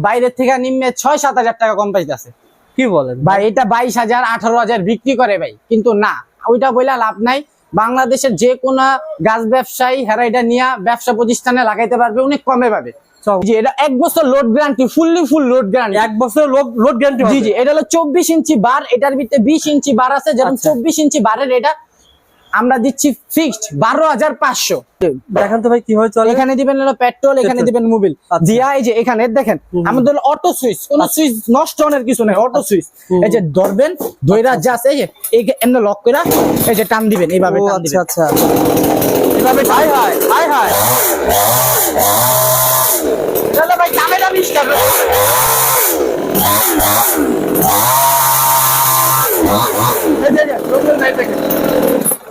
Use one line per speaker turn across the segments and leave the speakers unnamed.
বাইরের থেকে নিম্নে ছয় সাত হাজার টাকা কম পাইতেছে।
কি বলেন?
ভাই এটা বাইশ হাজার আঠারো হাজার বিক্রি করে ভাই কিন্তু না ওইটা বইলা লাভ নাই। বাংলাদেশের যে কোনো গাছ ব্যবসায়ী হেরা এটা নিয়ে ব্যবসা প্রতিষ্ঠানে লাগাইতে পারবে অনেক কমে পাবে।
চক-
জি এটা এক বছর load guarantee fully full load guarantee
এক বছর লোড লোড গ্যারান্টি
জি জি এটা হলো চব্বিশ ইঞ্চি বার এটার ভিতরে বিশ ইঞ্চি বার আছে যেমন
আচ্ছা।
চব্বিশ ইঞ্চি বারের এটা আমরা দিচ্ছি ফিক্সড বারো হাজার পাঁচশো।
দেখেন তো ভাই কীভাবে চলে।
এখানে দিবেন হলো পেট্রোল এখানে দিবেন মোবিল
আচ্ছা।
দিয়া এই যে এখানে দেখেন। আমাদের অটো সুইচ কোন সুইচ নষ্ট হওয়ার কিছু নেই অটো সুইচ এই যে ধরবেন ধইরা জাস্ট এই যে এই এমনি লক করে এই যে টান দিবেন এইভাবে টান
আচ্ছা
দিবেন।
আচ্ছা।
এইভাবে হাই হাই হাই হাই। চলো ভাই দামে দাম এই যে, রোবেল দেখেন।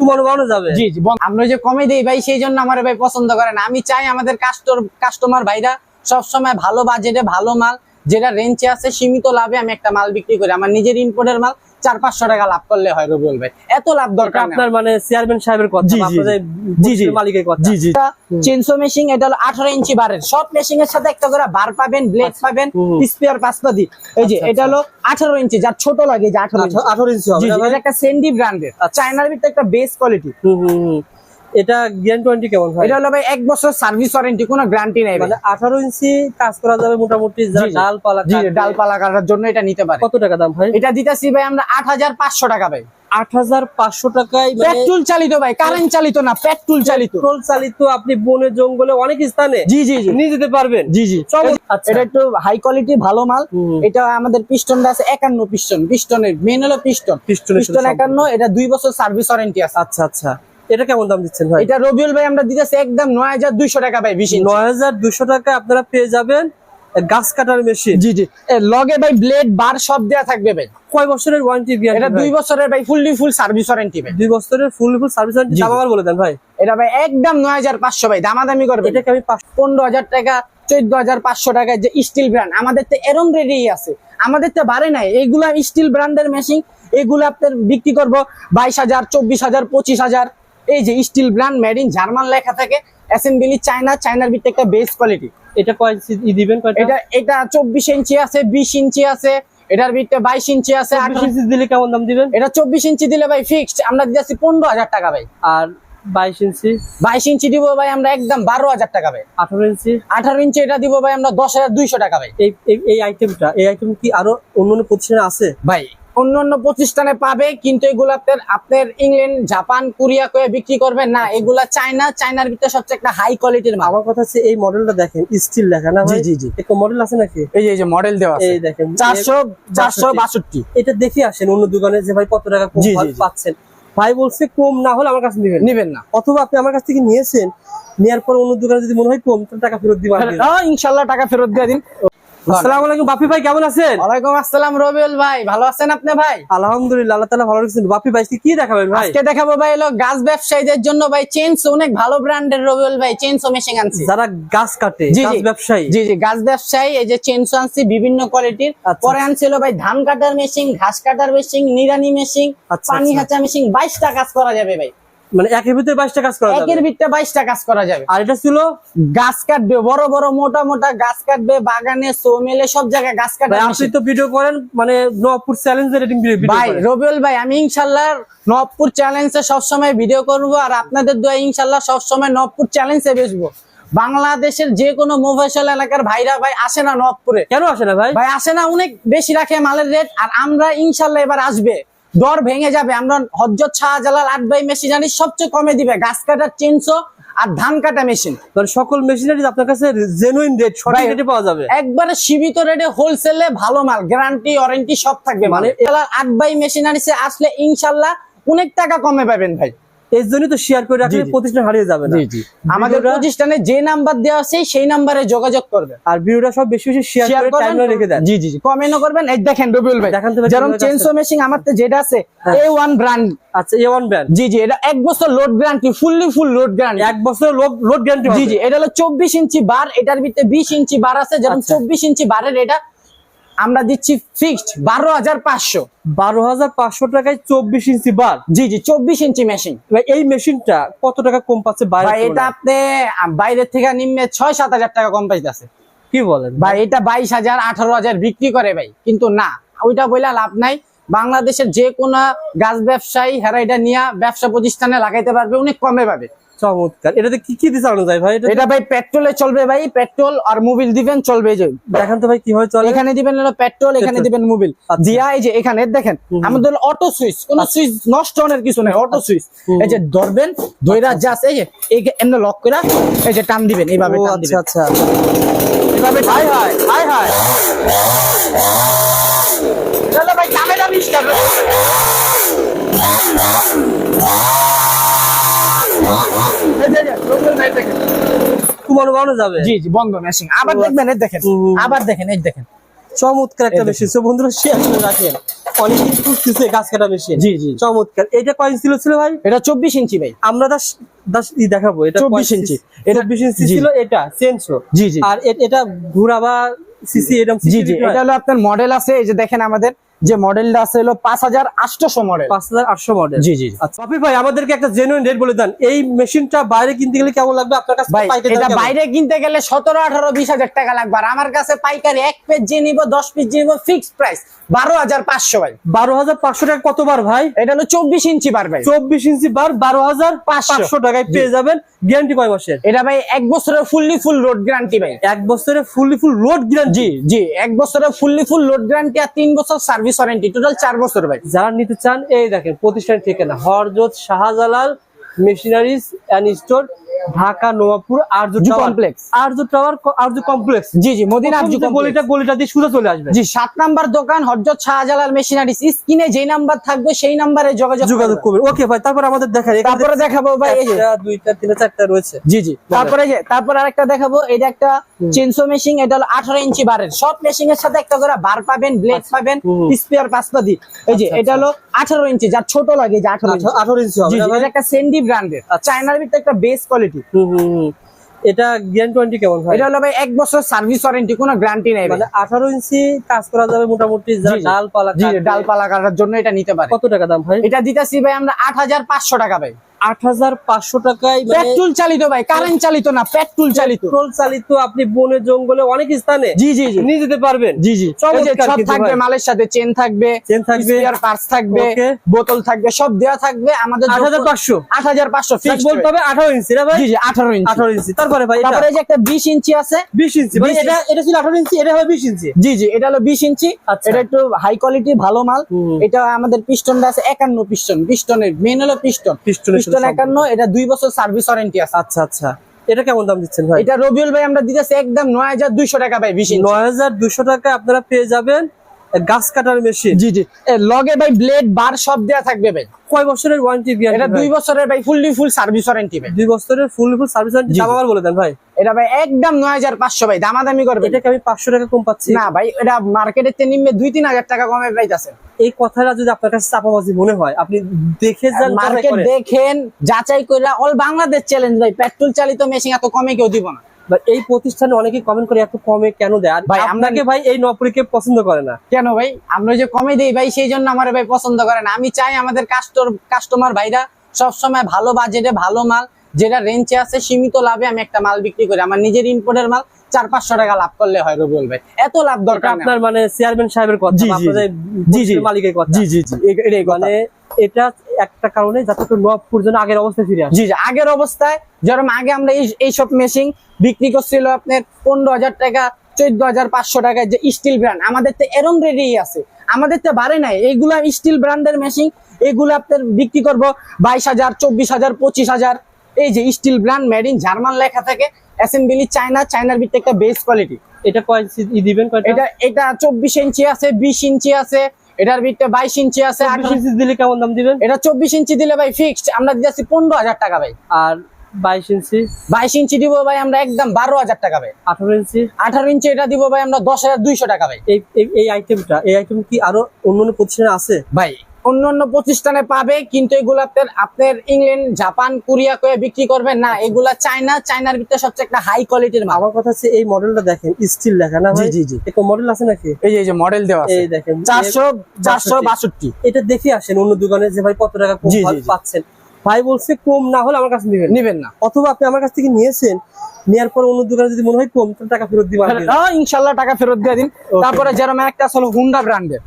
কুমানো বানো যাবে?
জি জি আমরা যে কমে দিই ভাই, সেই জন্য আমার ভাই পছন্দ করে না। আমি চাই আমাদের কাস্টর কাস্টমার ভাইরা সব সময় ভালো বাজেটে ভালো মাল, যেটা রেঞ্জে আছে, সীমিত লাভে আমি একটা মাল বিক্রি করি। আমার নিজের ইম্পোর্টের মাল চার পাঁচশো টাকা লাভ করলে হয় রবিউল ভাই। এত লাভ দরকার
আপনার মানে চেয়ারম্যান সাহেবের কথা
জি, জি।
মালিকের কথা।
জি জি। চেনসো মেশিন এটা হলো আঠারো ইঞ্চি বারের। সব মেশিন এর সাথে একটা করে বার পাবেন ব্লেড পাবেন স্পেয়ার পাসপাদি এই যে
আচ্ছা,
এটা হলো আঠারো ইঞ্চি যার ছোট লাগে যে আঠারো ইঞ্চি।
আঠারো ইঞ্চি
একটা সেন্ডি ব্র্যান্ডের
আচ্ছা।
চায়নার ভিতরে একটা বেস্ট কোয়ালিটি
হুম, হুম, হুম। এটা গ্যারান্টি ওয়ারেন্টি কেমন ভাই
এটা হলো ভাই এক বছর সার্ভিস ওয়ারেন্টি কোনো গ্যারান্টি নাই
মানে আঠারো ইঞ্চি কাজ করা যাবে মোটামুটি যারা। ডালপালা
জি। ডালপালা কাটার জন্য এটা নিতে পারে।
কত টাকা দাম ভাই
এটা দিতেছি ভাই আমরা আট হাজার পাঁচশো টাকা ভাই।
আট হাজার পাঁচশো টাকায় মানে
পেট্রোল চালিত ভাই কারেন্ট চালিত না পেট্রোল চালিত।
পেট্রোল চালিত আপনি বনে জঙ্গলে অনেক স্থানে
জি জি জি।
নিয়ে যেতে পারবেন।
জি জি।
আচ্ছা।
এটা একটু হাই কোয়ালিটি ভালো মাল। এটা আমাদের পিস্টনটা আছে একান্ন পিস্টন পিস্টনের মেন হলো পিস্টন পিস্টন একান্ন এটা দুই বছর সার্ভিস ওয়ারেন্টি আছে।
আচ্ছা আচ্ছা। এটা কেমন দাম দিচ্ছেন ভাই?
এটা রবিউল ভাই আমরা দিতেছি একদম নয় হাজার দুইশো টাকা ভাই বেশি
নয় হাজার দুশো টাকা আপনারা পেয়ে যাবেন গাছ কাটার মেশিন।
জি জি। লগে ভাই ব্লেড বার সব দেয়া থাকবে ভাই।
কয় বছরের ওয়ারেন্টি
এটা দুই বছরের ভাই ফুললি ফুল সার্ভিস ওয়ারেন্টি ভাই।
দুই বছরের ফুল ফুল সার্ভিস ওয়ারেন্টি দাম। আবার বলে দেন ভাই।
এটা ভাই একদম নয় হাজার পাঁচশো ভাই দামাদামি করবে
এটাকে আমি পাঁচ
পনেরো হাজার টাকা চোদ্দ হাজার পাঁচশো টাকা যে স্টিল ব্র্যান্ড আমাদের তো এরম রেডি আছে। আমাদের তো বাড়ে নাই। এইগুলা স্টিল ব্র্যান্ডের মেশিন এগুলো আপনার বিক্রি করব বাইশ হাজার চব্বিশ হাজার পঁচিশ হাজার। এই যে steel brand made in German লেখা থাকে অ্যাসেম্বলি চায়না চায়নার ভিতরে একটা বেস্ট কোয়ালিটি
এটা কয় দিবেন
এটা এটা চব্বিশ ইঞ্চি আছে বিশ ইঞ্চি আছে এটার ভিতরে বাইশ ইঞ্চি আছে
28
আঠারো
ইঞ্চি দিলে কেমন দাম দিবেন?
এটা চব্বিশ ইঞ্চি দিলে ভাই ফিক্সড আমরা দিয়েছি পনেরো হাজার টাকা ভাই।
আর বাইশ ইঞ্চি
বাইশ ইঞ্চি দিব ভাই আমরা একদম বারো হাজার টাকা ভাই।
আঠারো ইঞ্চি
আঠারো ইঞ্চি এটা দিব ভাই আমরা দশ হাজার দুইশো টাকা ভাই।
এই আইটেমটা এই আইটেম কি আরও অন্য অন্য প্রতিষ্ঠানে আছে?
ভাই অন্য অন্য প্রতিষ্ঠানে পাবে কিন্তু এগুলাতে আপনার ইংল্যান্ড জাপান কোরিয়া করে বিক্রি করবেন না। এগুলা চায়না চায়নার ভিতরে সবচেয়ে একটা হাই কোয়ালিটির মাল।
আমার কথা হচ্ছে এই মডেলটা দেখেন স্টিল লেখা না ভাই?
জি, জি।
একটা মডেল আছে নাকি?
এই যে এই যে মডেল দেওয়া আছে।
এই দেখেন
চারশো চারশো
বাষট্টি।
বাষট্টি।
এটা দেখে আসেন অন্য দোকানে যে ভাই কত টাকা কম
জি, জি, জি।
পাচ্ছেন। ভাই বলছে কম না হলে আমার কাছে নেবেন।
নিবেন না।
অথবা আপনি আমার কাছ থেকে নিয়েছেন নেওয়ার পর অন্য দোকানে যদি মনে হয় কম তাহলে টাকা ফেরত দিবেন
হ্যাঁ, ইনশাল্লাহ টাকা ফেরত দিয়ে দিন।
আসসালামু আলাইকুম বাপি ভাই কেমন আছেন?
ওয়ালাইকুম আসসালাম রবিউল ভাই। ভালো আছেন আপনি ভাই?
আলহামদুলিল্লাহ আল্লাহ তাআলা ভালো রাখছেন। বাপি ভাই কি দেখাবেন ভাই?
আজকে দেখাবো ভাই হলো গাছ ব্যবসায়ীদের জন্য ভাই অনেক ভালো ব্র্যান্ডের রবিউল ভাই চেঞ্জ মেশিন আনছি।
যারা গাছ কাটে গাছ ব্যবসায়ী।
জি জি গাছ ব্যবসায়ী এই যে চেনসো আনছি বিভিন্ন কোয়ালিটির।
আচ্ছা।
পরে আনছিল ভাই ধান কাটার মেশিন ঘাস কাটার মেশিন নিরানি মেশিন
আচ্ছা,
পানি
আচ্ছা।
হাঁচা মেশিন বাইশটা কাজ করা যাবে ভাই।
মানে একের ভিতরে বাইশটা কাজ করা
একের ভিতরে বাইশটা কাজ করা যাবে।
আর এটা ছিল?
গাছ কাটবে বড় বড় মোটা মোটা গাছ কাটবে বাগানে সোমেলে সব জায়গায় গাছ কাটার
আপনি তো ভিডিও করেন মানে নবপুর চ্যালেঞ্জের রেটিং
ভাই রবিউল ভাই আমি ইনশাল্লাহ নবপুর চ্যালেঞ্জে সবসময় ভিডিও করব আর আপনাদের দোয়া ইনশাল্লাহ সবসময় নবপুর চ্যালেঞ্জে বেসবো বাংলাদেশের যে কোনো মোফাইসল এলাকার ভাইরা ভাই আসে না নবপুরে।
কেন আসে না ভাই?
ভাই আসে না অনেক বেশি রাখে মালের রেট আর আমরা ইনশাল্লাহ এবার আসবে। দর ভেঙে যাবে। আমরা হজরত শাহজালাল আট বাই মেশিন জানি সবচেয়ে কমে দিবে। গাছ কাটার চেনশো আর ধান কাটা মেশিন
মানে সকল মেশিনারি আপনার কাছে জেনুইন রেট সঠিক রেটে পাওয়া যাবে।
একবারে সীমিত রেটে হোলসেলে ভালো মাল গ্যারান্টি ওয়ারেন্টি সব থাকবে। মানে
মানে-
আট বাই মেশিনারি আসলে ইনশাল্লাহ অনেক টাকা কমে পাবেন ভাই।
এর জন্যই তো শেয়ার করে রাখলে। প্রতিষ্ঠান হারিয়ে যাবে না।
আমাদের প্রতিষ্ঠানে যে নাম্বার দেওয়া আছে সেই নাম্বারে যোগাযোগ করবে।
আর ভিডিওটা সব বেশি বেশি শেয়ার করে রেখে দেন।
জি জি কমেন্টও করবেন। এই দেখেন রবিউল ভাই
দেখান তো
যেরকম চেনসো মেশিন আমার তো যেটা আছে ব্র্যান্ড
আচ্ছা ব্যান্ড
জি জি এটা এক বছর load guarantee fully full load guarantee
এক বছর লোড লোড গ্যারান্টি
জি জি এটা হলো চব্বিশ ইঞ্চি বার এটার ভিতরে বিশ ইঞ্চি বার আছে যেমন
আচ্ছা।
চব্বিশ ইঞ্চি বারের এটা আমরা দিচ্ছি ফিক্সড বারো হাজার পাঁচশো।
বারো হাজার পাঁচশো টাকায় চব্বিশ ইঞ্চি বার
জি জি চব্বিশ ইঞ্চি মেশিন
এই মেশিনটা কত টাকা কম পাচ্ছে
এটা আপনি বাইরের থেকে নিম্নে ছয় সাত হাজার টাকা কম পাইতেছে।
কি বলেন?
ভাই এটা বাইশ হাজার আঠারো হাজার বিক্রি করে ভাই কিন্তু না ওইটা বইলা লাভ নাই। বাংলাদেশের যে কোনো গাছ ব্যবসায়ী হেরা এটা নিয়ে ব্যবসা প্রতিষ্ঠানে লাগাইতে পারবে অনেক কমে পাবে।
চমৎকার। এটাতে কি কি চালানো যায় ভাই? এটা
ভাই পেট্রোলে চলবে ভাই পেট্রোল আর মোবিল দিবেন চলবে এই যে।
দেখান তো ভাই কীভাবে চলে।
এখানে দিবেন হলো পেট্রোল এখানে দিবেন মোবিল।
আচ্ছা।
দিয়া এই যে এখানে দেখেন। আমাদের অটো সুইচ কোন সুইচ নষ্ট হওয়ার কিছু নেই অটো সুইচ। এই যে ধরবেন ধইরা জাস্ট এই যে এই এমনি লক করে এই যে টান দিবেন এইভাবে টান
আচ্ছা
দিবেন।
আচ্ছা।
এইভাবে হাই হাই হাই হাই। চলো ভাই দামে দামি স্টার্ট।
কুমানো বানো যাবে?
জি জি বন্ধ মেশিন আবার দেখবেন এই দেখেন আবার দেখেন এই দেখেন।
চমৎকার একটা মেশিন বন্ধুরা শেয়ার করে রাখেন। অনেকেই খুঁজতেছে গাছ কাটা মেশিন
জি জি।
চমৎকার। এটা কয় ইঞ্চি ছিল ভাই?
এটা চব্বিশ ইঞ্চি ভাই।
আমরা দাস দাস দেখাবো। এটা
24 ইঞ্চি।
এটা 24 ইঞ্চি ছিল এটা সেন্সো
জি জি।
আর এটা ঘুরা বা সিসি এরকম
জি জি। এটা হলো আপনার মডেল আছে এই যে দেখেন আমাদের। যে মডেলটা আছে হলো পাঁচ হাজার আটশোশো মডেল।
পাঁচ হাজার আটশো মডেল।
জি জি
আচ্ছা। বাপি ভাই আমাদেরকে একটা জেনুইন রেট বলে দেন। এই মেশিনটা বাইরে কিনতে গেলে কেমন লাগবে? আপনার কাছে
ভাই এটা বাইরে কিনতে গেলে সতেরো আঠারো বিশ হাজার টাকা লাগবে। আর আমার কাছে পাইকারি এক পেজ যে নিবো দশ পিস যে নিবো ফিক্সড প্রাইস বারো হাজার পাঁচশো ভাই।
বারো হাজার পাঁচশো টাকা কতবার ভাই?
এটা হলো চব্বিশ ইঞ্চি বার ভাই।
চব্বিশ ইঞ্চি বার বারো হাজার
পাঁচশো।
টাকায় পেয়ে যাবেন গ্যারান্টি কয় মাসের?
এটা ভাই এক বছরের ফুললি ফুল লোড গ্যারান্টি ভাই।
এক বছরে ফুললি ফুল রোড গ্যারান্টি
জি জি এক বছরের ফুললি ফুল লোড গ্যারান্টি আর তিন বছর সার্ভিস ওয়ারেন্টি টোটাল চার বছর ভাই।
যারা নিতে চান এই দেখেন প্রতিষ্ঠান ঠিকানা হরজত Shahjalal machineries and store Dhaka Nawabpur Arya
G
tower
complex।
Arya tower Arya complex
জি জি মদিনা আরজু
গলিটা গলিটা দিয়ে সোজা চলে আসবে।
জি সাত নাম্বার দোকান হরজত শাহজালাল মেশিনারিজ। স্ক্রিনে যেই নাম্বার থাকবে সেই নাম্বারে যোগাযোগ
যোগাযোগ।
করবেন
ওকে ভাই তারপর আমাদের এখানে
তারপরে দেখাবো ভাই এই যে।
দুইটা তিনটা চারটা রয়েছে।
জি জি তারপরে যে তারপরে আরেকটা দেখাবো। এটা একটা চেনসো মেশিন এটা হলো আঠারো ইঞ্চি বারের। সব মেশিন এর সাথে একটা করে বার পাবেন ব্লেড পাবেন
হুম।
স্পেয়ার পাসপাদি এই যে
আচ্ছা,
এটা হলো আঠারো ইঞ্চি যার ছোট লাগে যে আঠারো ইঞ্চি।
আঠারো ইঞ্চি হবে
এটা একটা সেন্ডি ব্র্যান্ডের। চায়নার ভিতরে একটা বেস কোয়ালিটি।
এটা গ্যারান্টি ওয়ারেন্টি কেমন ভাই?
এটা হলো ভাই এক বছর সার্ভিস ওয়ারেন্টি কোনো গ্যারান্টি নেই
মানে আঠারো ইঞ্চি কাজ করা যাবে মোটামুটি। ডালপালা
ডালপালা কাটার জন্য এটা নিতে পারে।
কত টাকা দাম ভাই?
এটা দিতেছি ভাই আমরা আট হাজার পাঁচশো টাকা ভাই।
আট হাজার পাঁচশো টাকায়
পেট্রোল চালিত ভাই কারেন্ট চালিত না পেট্রোল চালিত।
পেট্রোল চালিত আপনি বনে জঙ্গলে অনেক স্থানে
জি জি জি।
নিয়ে যেতে পারবেন।
জি জি।
চমৎকার
এই যে সব থাকবে মালের সাথে চেন থাকবে
চেন থাকবে।
স্পেয়ার পার্টস থাকবে বোতল থাকবে সব দেওয়া থাকবে আমাদের
আট হাজার পাঁচশো।
আট হাজার পাঁচশো
বলতে হবে আঠারো ইঞ্চি না ভাই?
জি জি আঠারো ইঞ্চি।
আঠারো ইঞ্চি। তারপরে ভাই এটা?
তারপরে যে একটা বিশ ইঞ্চি আছে।
বিশ ইঞ্চি। মানে এটা এটা ছিল আঠারো ইঞ্চি এটা হবে বিশ ইঞ্চি।
জি জি এটা হলো বিশ ইঞ্চি।
আচ্ছা।
এটা একটু হাই কোয়ালিটি ভালো মাল। এটা আমাদের পিস্টনটা আছে একান্ন পিস্টন পিস্টনের মেন হলো পিস্টন
পিস্টনের
পিস্টন একান্ন এটা দুই বছর সার্ভিস ওয়ারেন্টি আছে।
আচ্ছা আচ্ছা। এটা কেমন দাম দিচ্ছেন ভাই?
এটা রবিউল ভাই আমরা দিতেছি একদম নয় হাজার দুইশো টাকা ভাই বেশি
নয় হাজার টাকা আপনারা পেয়ে যাবেন গাছ কাটার মেশিন
জি জি। লগে ভাই ব্লেড বার সব দেওয়া থাকবে ভাই।
কয় বছরের ওয়ারেন্টি
এটা দুই বছরের ভাই ফুললি ফুল সার্ভিস ওয়ারেন্টি ভাই।
দুই বছরের ফুল ফুল সার্ভিস ওয়ারেন্টি
জি,
দাম আবার বলে দেন ভাই।
এটা ভাই একদম নয় হাজার পাঁচশো ভাই দামাদামি করবে।
এটাকে আমি পাঁচশো টাকা কম পাচ্ছি।
না ভাই এটা মার্কেটের চেয়ে নিম্নে দুই তিন হাজার টাকা কমে পাইতেছে।
এই কথাটা যদি আপনার কাছে চাপাবাজি মনে হয় আপনি দেখে যান
মার্কেট দেখেন যাচাই করে অল বাংলাদেশ চ্যালেঞ্জ ভাই পেট্রোল চালিত মেশিন এত কমে কেউ দিব না।
এই প্রতিষ্ঠানে অনেকেই কমেন্ট করে এত কমে কেন দেয়? আর
ভাই,
আপনাকে ভাই এই নপুরিকে পছন্দ করে না।
কেন ভাই? আমরা যে কমে দিই ভাই সেই জন্য আমার ভাই পছন্দ করে না। আমি চাই আমাদের কাস্টর কাস্টমার ভাইরা সবসময় ভালো বাজেটে ভালো মাল যেটা রেঞ্জে আছে সীমিত লাভে আমি একটা মাল বিক্রি করি। আমার নিজের ইম্পোর্টের মাল চার পাঁচশো টাকা লাভ করলে হয় রবিউল ভাই। এত লাভ দরকার
আপনার মানে চেয়ারম্যান সাহেবের কথা
জি, জি।
মালিকের কথা।
জি জি জি। এটাই
মানে এটা একটা কারণে যাতে নবপুর যেন আগের অবস্থায় ফিরে আসে।
জি জি। আগের অবস্থায় যেরকম আগে আমরা এই এইসব মেশিন বিক্রি করছিল আপনার পনেরো হাজার টাকা চোদ্দ হাজার পাঁচশো টাকায় যে স্টিল ব্র্যান্ড আমাদের তো এরম রেডি আছে। আমাদের তো বাড়ে নাই। এইগুলা স্টিল ব্র্যান্ডের মেশিন এগুলো আপনার বিক্রি করব বাইশ হাজার চব্বিশ হাজার পঁচিশ হাজার। এই যে steel brand made in German লেখা থাকে অ্যাসেম্বলি চায়না চায়নার ভিতরে একটা বেস কোয়ালিটি।
এটা কয় দিবেন কয়টা?
এটা এটা চব্বিশ ইঞ্চি আছে বিশ ইঞ্চি আছে এটার ভিতরে বাইশ ইঞ্চি আছে
24
আঠারো
ইঞ্চি দিলে কেমন দাম দিবেন?
এটা চব্বিশ ইঞ্চি দিলে ভাই ফিক্সড আমরা দিতেছি পনেরো হাজার টাকা ভাই।
আর বাইশ ইঞ্চি?
বাইশ ইঞ্চি দিব ভাই আমরা একদম বারো হাজার টাকা ভাই।
আঠারো ইঞ্চি?
আঠারো ইঞ্চি এটা দিব ভাই আমরা দশ হাজার দুইশো টাকা ভাই।
এই এই- এই আইটেমটা এই আইটেম কি আরও অন্য অন্য প্রতিষ্ঠানে আছে?
ভাই অন্য অন্য প্রতিষ্ঠানে পাবে কিন্তু এগুলাতে আপনার ইংল্যান্ড জাপান কোরিয়া করে বিক্রি করবেন না। এগুলা চায়না চায়নার ভিতরে সবচেয়ে একটা হাই কোয়ালিটির মাল।
আমার কথা হচ্ছে এই মডেলটা দেখেন স্টিল লেখা না
জি, জি, জি।
এটা মডেল আছে নাকি?
এই যে এই যে মডেল দেওয়া আছে।
এই দেখেন
চারশো চারশো
বাষট্টি।
বাষট্টি।
এটা দেখে আসেন অন্য দোকানে যে ভাই কত টাকা কম। পাচ্ছেন। ভাই বলছে কম না হলে আমার কাছে নেবেন।
নিবেন না।
অথবা আপনি আমার কাছ থেকে নিয়েছেন নেওয়ার পর অন্য দোকানে যদি মনে হয় কম তাহলে টাকা ফেরত দিবেন।
ইনশাল্লাহ টাকা ফেরত দিয়ে দিন। তারপরে যেরকম একটা হলো হুন্ডা ব্র্যান্ডের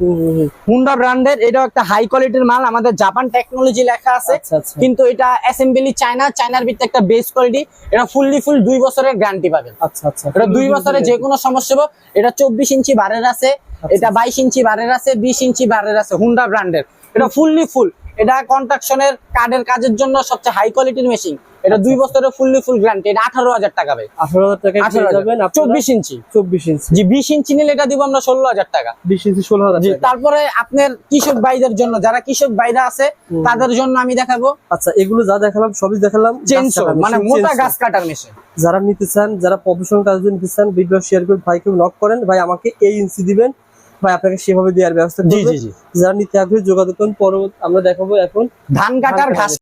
হুন্ডা ব্র্যান্ডের এটাও একটা হাই কোয়ালিটির মাল। আমাদের জাপান টেকনোলজি লেখা আছে।
আচ্ছা আচ্ছা।
কিন্তু এটা অ্যাসেম্বলি চায়না চায়নার ভিতরে একটা বেস কোয়ালিটি এটা ফুললি ফুল দুই বছরের গ্যারান্টি পাবেন।
আচ্ছা আচ্ছা
এটা দুই বছরে যে কোনো সমস্যা হবে এটা চব্বিশ ইঞ্চি বারের আছে এটা বাইশ ইঞ্চি বারের আছে বিশ ইঞ্চি বারের আছে হুন্ডা ব্র্যান্ডের এটা ফুললি ফুল এটা কন্ট্রাকশনের কার্ডের কাজের জন্য সবচেয়ে হাই কোয়ালিটির মেশিন এটা দুই বছরের ফুললি ফুল গ্যারান্টি এটা আঠারো হাজার টাকা ভাই।
আঠারো হাজার যাবেন
চব্বিশ ইঞ্চি।
চব্বিশ ইঞ্চি।
জি বিশ ইঞ্চি নিলে এটা দিব আমরা ষোলো হাজার টাকা।
বিশ ইঞ্চি ষোলো হাজার
তারপরে আপনার কৃষক ভাইদের জন্য যারা কৃষক ভাইরা আছে তাদের জন্য আমি দেখাবো।
আচ্ছা এগুলো যা দেখালাম সবই দেখালাম
মানে মোটা গাছ কাটার মেশিন
যারা নিতে চান যারা প্রফেশনাল কাজ নিতে চান ভিডিও শেয়ার করে ভাইকে নক করেন ভাই আমাকে এই ইঞ্চি দিবেন। ভাই আপনাকে সেভাবে দেওয়ার ব্যবস্থা
জি
করবে।
জি জি।
যারা নিতে আগ্রহী যোগাযোগ করুন। পরবর্তী আমরা দেখাবো এখন
ধান কাটার
কাটার
ঘাস